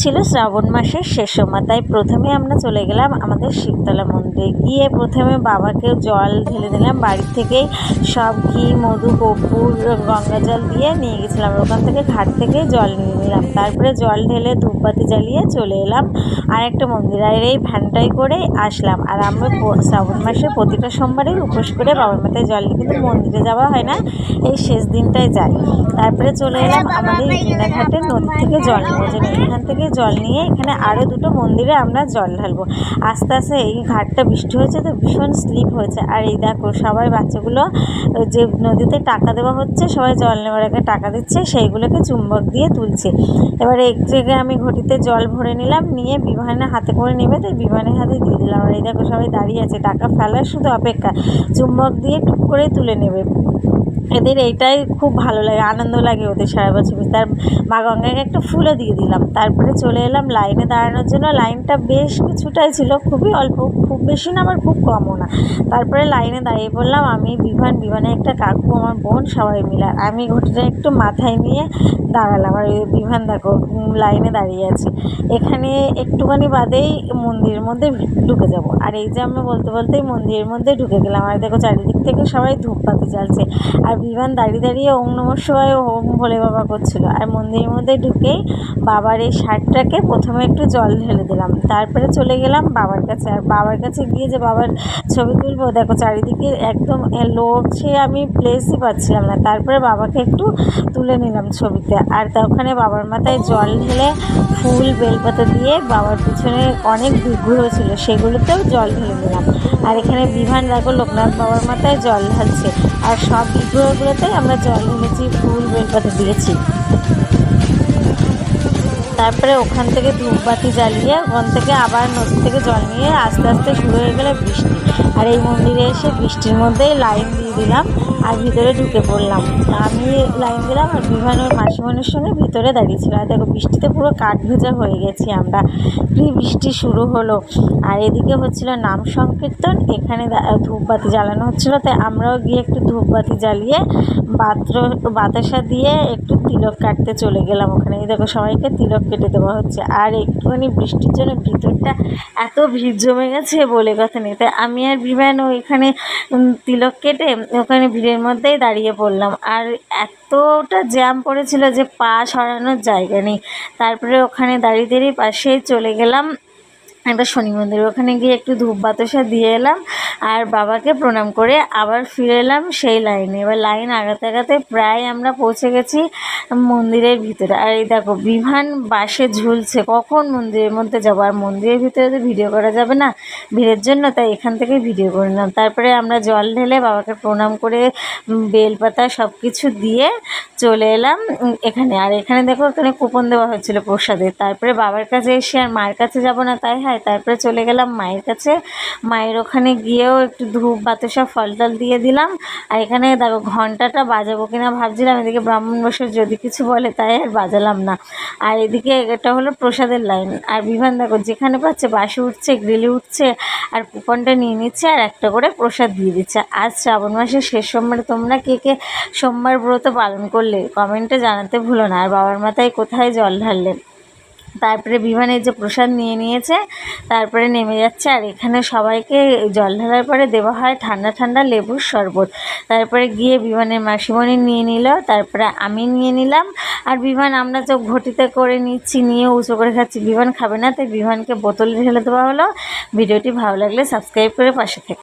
ছিল শ্রাবণ মাসের শেষ সময়। তাই প্রথমে আমরা চলে গেলাম আমাদের শিবতলা মন্দিরে। গিয়ে প্রথমে বাবাকে জল ঢেলে দিলাম। বাড়ি থেকেই সব ঘি, মধু, কর্পূর, গঙ্গা জল দিয়ে নিয়ে গেছিলাম। ওখান থেকে ঘাট থেকে জল নিয়ে নিলাম। তারপরে জল ঢেলে ধূপবাতি জ্বালিয়ে চলে এলাম আর একটা মন্দির। আর এই ভ্যানটাই করে আসলাম। আর আমরা শ্রাবণ মাসে প্রতিটা সোমবারেই উপোস করে বাবার মাথায় জল নিয়ে কিন্তু মন্দিরে যাওয়া হয় না। এই শেষ দিনটাই যাই। তারপরে চলে এলাম আমাদের ঘাটের নদী থেকে জল নেব যে এখান থেকে জল নিয়ে এখানে আরও দুটো মন্দিরে আমরা জল ঢালবো। আস্তে আস্তে এই ঘাটটা বৃষ্টি হয়েছে তো ভীষণ স্লিপ হয়েছে। আর এই দেখো, সবাই বাচ্চাগুলো যে নদীতে টাকা দেওয়া হচ্ছে, সবাই জল নেওয়ার আগে টাকা দিচ্ছে, সেইগুলোকে চুম্বক দিয়ে তুলছে। এবারে এক জায়গায় আমি ঘটিতে জল ভরে নিলাম, নিয়ে বিমানে হাতে করে নেবে তো বিমানের হাতে দিয়ে দিলাম। আর এই দেখো সবাই দাঁড়িয়ে আছে, টাকা ফেলার শুধু অপেক্ষা। চুম্বক দিয়ে টুক করে তুলে নেবে। এদের এইটাই খুব ভালো লাগে, আনন্দ লাগে ওদের সারা বছর তার মা গঙ্গাকে একটা ফুলও দিয়ে দিলাম, তারপরে চলে এলাম লাইনে দাঁড়ানোর জন্য। লাইনটা বেশ কিছুটাই ছিল, খুবই অল্প, খুব বেশি না, আবার খুব কমও না। তারপরে লাইনে দাঁড়িয়ে পড়লাম আমি বিমান বিমানে একটা কাকু, আমার বোন, সবাই মিলে। আমি ঘটিটা একটু মাথায় নিয়ে দাঁড়ালাম, আর বিমান দেখো লাইনে দাঁড়িয়ে আছে। এখানে একটুখানি বাদেই মন্দিরের মধ্যে ঢুকে যাব। আর এই যে আমরা বলতে, বলতেই মন্দিরের মধ্যে ঢুকে গেলাম। আর দেখো, চারিদিক থেকে সবাই ধূপপাতি জ্বালছে। আর বিমান দাঁড়িয়ে দাঁড়িয়ে ওম নমঃ শিবায় ওম ভোলে বাবা করছিল। আর মন্দিরের মধ্যে ঢুকেই বাবার এই শার্টটাকে প্রথমে একটু জল ঢেলে দিলাম। তারপরে চলে গেলাম বাবার কাছে। আর বাবার কাছে গিয়ে যে বাবার ছবি তুলবো, দেখো চারিদিকে একদম লোক সে আমি প্লেসই পাচ্ছিলাম না। তারপরে বাবাকে একটু তুলে নিলাম ছবিতে। আর তা ওখানে বাবার মাথায় জল ঢেলে ফুল, বেলপাতা দিয়ে বাবার পিছনে অনেক বিগ্রহ ছিল, সেগুলোতেও জল ঢেলে দিলাম। আর এখানে বিমান দেখো লোকনাথ বাবার মাথায় জল ঢালছে। আর সব বিগ্রহগুলোতেই আমরা জল এনেছি, ফুল বেলপাতা দিয়েছি। তারপরে ওখান থেকে ধূপবাতি জ্বালিয়ে, ওখান থেকে আবার নদী থেকে জল নিয়ে আস্তে আস্তে শুরু হয়ে গেলে বৃষ্টি। আর এই মন্দিরে এসে বৃষ্টির মধ্যেই লাইন দিয়ে দিলাম। আর ভিতরে ঢুকে পড়লাম। আমি লাইন দিলাম আর বিমান ওর মাসিমণির সঙ্গে ভিতরে দাঁড়িয়েছিল। আর দেখো, বৃষ্টিতে পুরো কাঠ ভেজা হয়ে গেছি আমরা। কি বৃষ্টি শুরু হলো। আর এদিকে হচ্ছিল নাম সংকীর্তন। এখানে ধূপবাতি জ্বালানো হচ্ছিল। তাই আমরাও গিয়ে একটু ধূপবাতি জ্বালিয়ে পাত্র বাতাসা দিয়ে একটু তিলক কাটতে চলে গেলাম ওখানে। দেখো, সবাইকে তিলক কেটে দেওয়া হচ্ছে। আর একটুখানি বৃষ্টির জন্য ভিতরটা এত ভিড় জমে গেছে বলে কথা নেই। তাই আমি আর বিমান ওইখানে তিলক কেটে ওখানে ভিড়ের মধ্যেই দাঁড়িয়ে পড়লাম। আর এতটা জ্যাম পড়েছিল যে পা সরানোর জায়গা নেই। তারপরে ওখানে দাঁড়িয়ে দাঁড়িয়ে পাশেই চলে গেলাম। একটা শনি মন্দির ওখানে গিয়ে একটু ধূপ বাতাসা দিয়ে এলাম, আর বাবাকে প্রণাম করে আবার ফিরে এলাম সেই লাইনে। এবার লাইন আগাতে আগাতে প্রায় আমরা পৌঁছে গেছি মন্দিরের ভিতরে। আর এই দেখো বিমান বাসে ঝুলছে। কখন মন্দিরের মধ্যে যাব? আর মন্দিরের ভিতরে তো ভিডিও করা যাবে না ভিড়ের জন্য, তাই এখান থেকে ভিডিও করে নিলাম। তারপরে আমরা জল ঢেলে বাবাকে প্রণাম করে বেলপাতা সব কিছু দিয়ে চলে এলাম এখানে। আর এখানে দেখো, এখানে কুপন দেওয়া হয়েছিল প্রসাদের তারপরে বাবার কাছে এসে আর মায়ের কাছে যাব না, তাই হয়, তারপরে চলে গেলাম মায়ের কাছে। মায়ের ওখানে গিয়েও একটু ধূপ, বাতাসা ফল টল দিয়ে দিলাম। আর এখানে দেখো ঘন্টাটা বাজাবো কিনা ভাবছিলাম, এদিকে ব্রাহ্মণ বসে যদি কিছু বলে তাই আর বাজালাম না। আর এদিকে এটা হলো প্রসাদের লাইন। আর বিমান দেখো যেখানে পাচ্ছে বাসে উঠছে, গ্রিলে উঠছে, আর কুপনটা নিয়ে নিচ্ছে আর একটা করে প্রসাদ দিয়ে দিচ্ছে। আজ শ্রাবণ মাসের শেষ সোমবারে তোমরা কে কে সোমবার ব্রত পালন করলে কমেন্টে জানাতে ভুলো না। আর বাবার মাথায় কোথায় জল ঢাললে তারপরে বিমানের যে প্রসাদ নিয়ে নিয়েছে, তারপরে নেমে যাচ্ছে। আর এখানে সবাইকে জল ঢালার পরে দেওয়া হয় ঠান্ডা ঠান্ডা লেবুর শরবত। তারপরে গিয়ে বিমানের মাসিমণি নিয়ে নিল, তারপরে আমি নিয়ে নিলাম। আর বিমান আমরা তো ঘটিতে করে নিচ্ছি, নিয়ে উঁচু করে খাচ্ছি, বিমান খাবে না, তাই বিমানকে বোতলে ঢেলে দেওয়া হলো। ভিডিওটি ভালো লাগলে সাবস্ক্রাইব করে পাশে থেকে